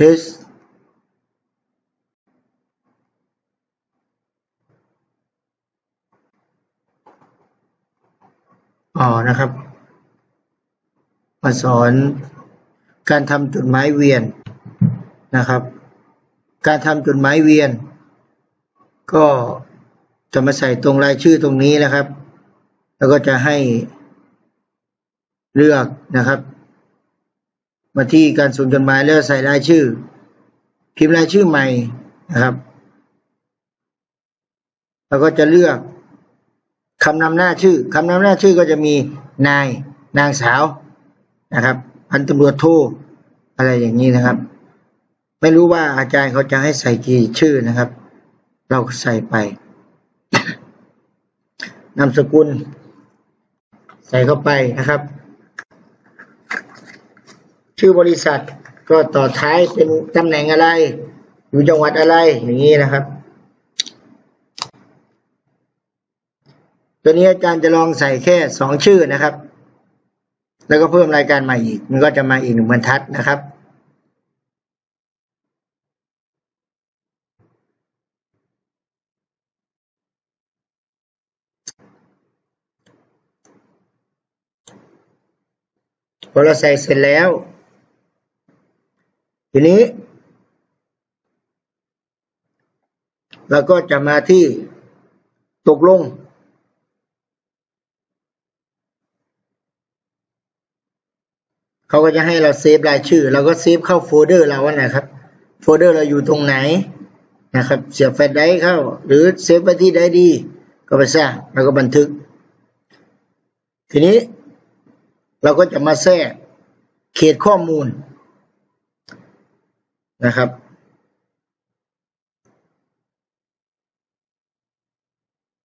เทสอ๋อนะครับมาสอนการทำจุดหมายเวียนนะครับ การทำจุดหมายเวียน ก็จะมาใส่ตรงรายชื่อตรงนี้นะครับ แล้วก็จะให้เลือกนะครับ มาที่การส่งจดหมายแล้วใส่รายชื่อ พิมพ์รายชื่อใหม่นะครับ แล้วก็จะเลือกคำนำหน้าชื่อคำนำหน้าชื่อก็จะมีนายนางสาวนะครับ พันตำรวจโทอะไรอย่างนี้นะครับ ไม่รู้ว่าอาจารย์เขาจะให้ใส่กี่ชื่อนะครับ เราใส่ไปนามสกุล ใส่เข้าไปนะครับ ชื่อบริษัทก็ต่อท้ายเป็นตำแหน่งอะไร อยู่จังหวัดอะไรอย่างนี้นะครับ ตัวนี้อาจารย์จะลองใส่แค่สองชื่อนะครับ แล้วก็เพิ่มรายการใหม่อีก มันก็จะมาอีกหนึ่งบรรทัดนะครับพอเราใส่เสร็จแล้ว ทีนี้ เราก็จะมาที่ตกลง เขาก็จะให้เราเซฟรายชื่อ เราก็เซฟเข้าโฟลเดอร์เราอะนะครับ โฟลเดอร์เราอยู่ตรงไหนนะครับ เสียบแฟลชไดรฟ์เข้า หรือเซฟไว้ที่ใดดี ก็ไปสร้างแล้วก็บันทึก ทีนี้เราก็จะมาแทรกเขตข้อมูล นะครับ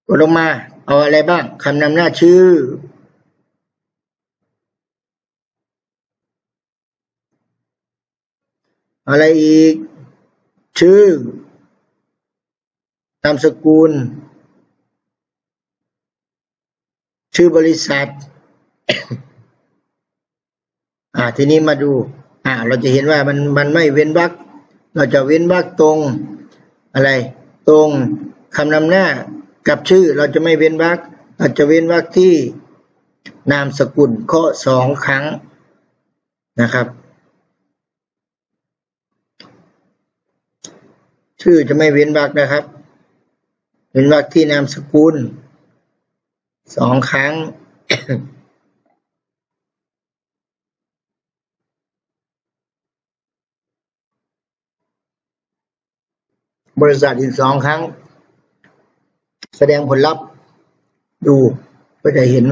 กดลงมา เอาอะไรบ้างคำนำหน้าชื่อ อะไรอีก ชื่อนามสกุล ชื่อบริษัท อ่า ทีนี้มาดู อ่า เราจะเห็นว่ามันมันไม่เว้นวรรคเราจะเว้นวรรคตรงอะไร ตรงคำนำหน้ากับชื่อเราจะไม่เว้นวรรคเราจะเว้นวรรคที่นามสกุลข้อสองครั้งนะครับ ชื่อจะไม่เว้นวรรคนะครับ เว้นวรรคที่นามสกุลสองครั้ง บริษัทอีกสองครั้ง แสดงผลลัพธ์ดูก็จะเห็น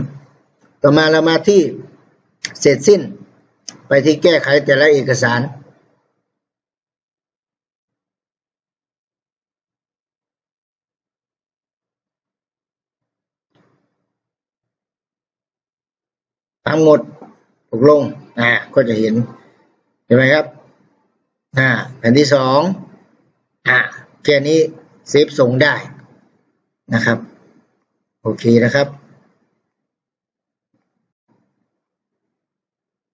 ต่อมาเรามาที่เสร็จสิ้น ไปที่แก้ไขแต่ละเอกสาร ทั้งหมดตกลง อ่า ก็จะเห็น เห็นไหมครับ อ่า แผ่นที่สองอ่า แค่นี้เซฟส่งได้นะครับ โอเคนะครับ